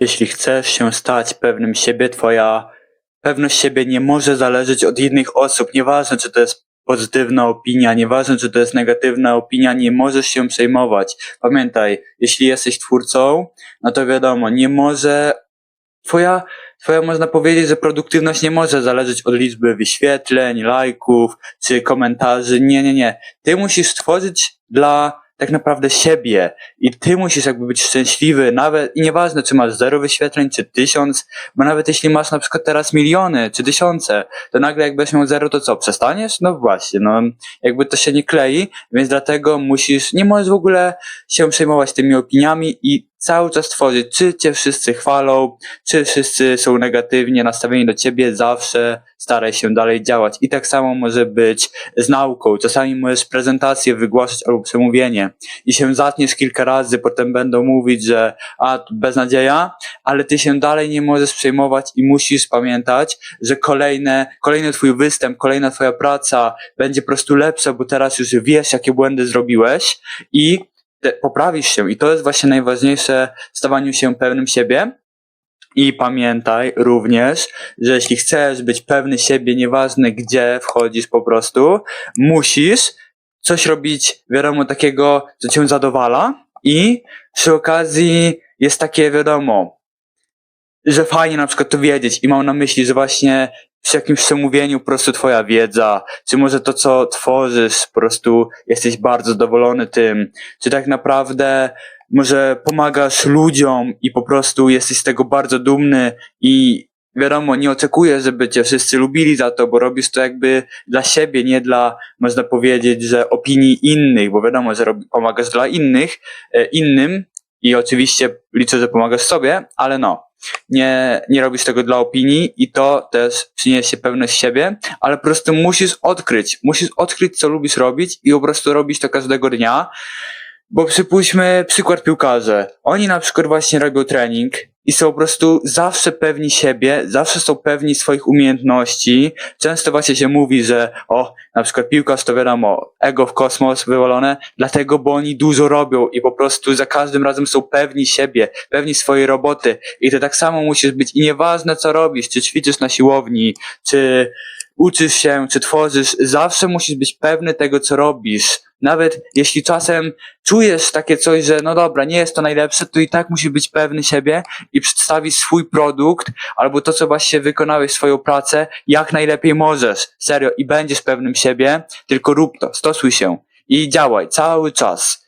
Jeśli chcesz się stać pewnym siebie, twoja pewność siebie nie może zależeć od innych osób. Nieważne, czy to jest pozytywna opinia, nieważne, czy to jest negatywna opinia, nie możesz się przejmować. Pamiętaj, jeśli jesteś twórcą, no to wiadomo, nie może twoja, twoja można powiedzieć, że produktywność nie może zależeć od liczby wyświetleń, lajków czy komentarzy. Nie, nie, nie. Ty musisz stworzyć dla tak naprawdę siebie i ty musisz jakby być szczęśliwy, nawet i nieważne czy masz zero wyświetleń, czy tysiąc, bo nawet jeśli masz na przykład teraz miliony, czy tysiące, to nagle jak będziesz miał zero, to co, przestaniesz? No właśnie, no jakby to się nie klei, więc dlatego musisz, nie możesz w ogóle się przejmować tymi opiniami i cały czas tworzyć, czy cię wszyscy chwalą, czy wszyscy są negatywnie nastawieni do ciebie, zawsze staraj się dalej działać. I tak samo może być z nauką. Czasami możesz prezentację wygłaszać albo przemówienie i się zatniesz kilka razy, potem będą mówić, że a, beznadzieja, ale ty się dalej nie możesz przejmować i musisz pamiętać, że kolejne, kolejny twój występ, kolejna twoja praca będzie po prostu lepsza, bo teraz już wiesz, jakie błędy zrobiłeś i poprawisz się. I to jest właśnie najważniejsze w stawaniu się pewnym siebie. I pamiętaj również, że jeśli chcesz być pewny siebie, nieważne gdzie wchodzisz po prostu, musisz coś robić, wiadomo, takiego, co cię zadowala i przy okazji jest takie, wiadomo, że fajnie na przykład to wiedzieć i mam na myśli, że właśnie przy jakimś przemówieniu po prostu twoja wiedza, czy może to, co tworzysz, po prostu jesteś bardzo zadowolony tym, czy tak naprawdę może pomagasz ludziom i po prostu jesteś z tego bardzo dumny i wiadomo, nie oczekujesz, żeby cię wszyscy lubili za to, bo robisz to jakby dla siebie, nie dla, można powiedzieć, że opinii innych, bo wiadomo, że pomagasz dla innych, e, innym i oczywiście liczę, że pomagasz sobie, ale no, nie, nie robisz tego dla opinii i to też przyniesie pewność siebie, ale po prostu musisz odkryć, musisz odkryć, co lubisz robić i po prostu robić to każdego dnia, bo przypuśćmy przykład piłkarze. Oni na przykład właśnie robią trening i są po prostu zawsze pewni siebie, zawsze są pewni swoich umiejętności. Często właśnie się mówi, że o, na przykład piłkarz to wiadomo, ego w kosmos wywalone, dlatego, bo oni dużo robią i po prostu za każdym razem są pewni siebie, pewni swojej roboty. I ty tak samo musisz być i nieważne co robisz, czy ćwiczysz na siłowni, czy uczysz się, czy tworzysz, zawsze musisz być pewny tego, co robisz. Nawet jeśli czasem czujesz takie coś, że no dobra, nie jest to najlepsze, to i tak musisz być pewny siebie i przedstawić swój produkt albo to, co właśnie wykonałeś, swoją pracę, jak najlepiej możesz. Serio. I będziesz pewnym siebie, tylko rób to, stosuj się i działaj cały czas.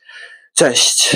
Cześć.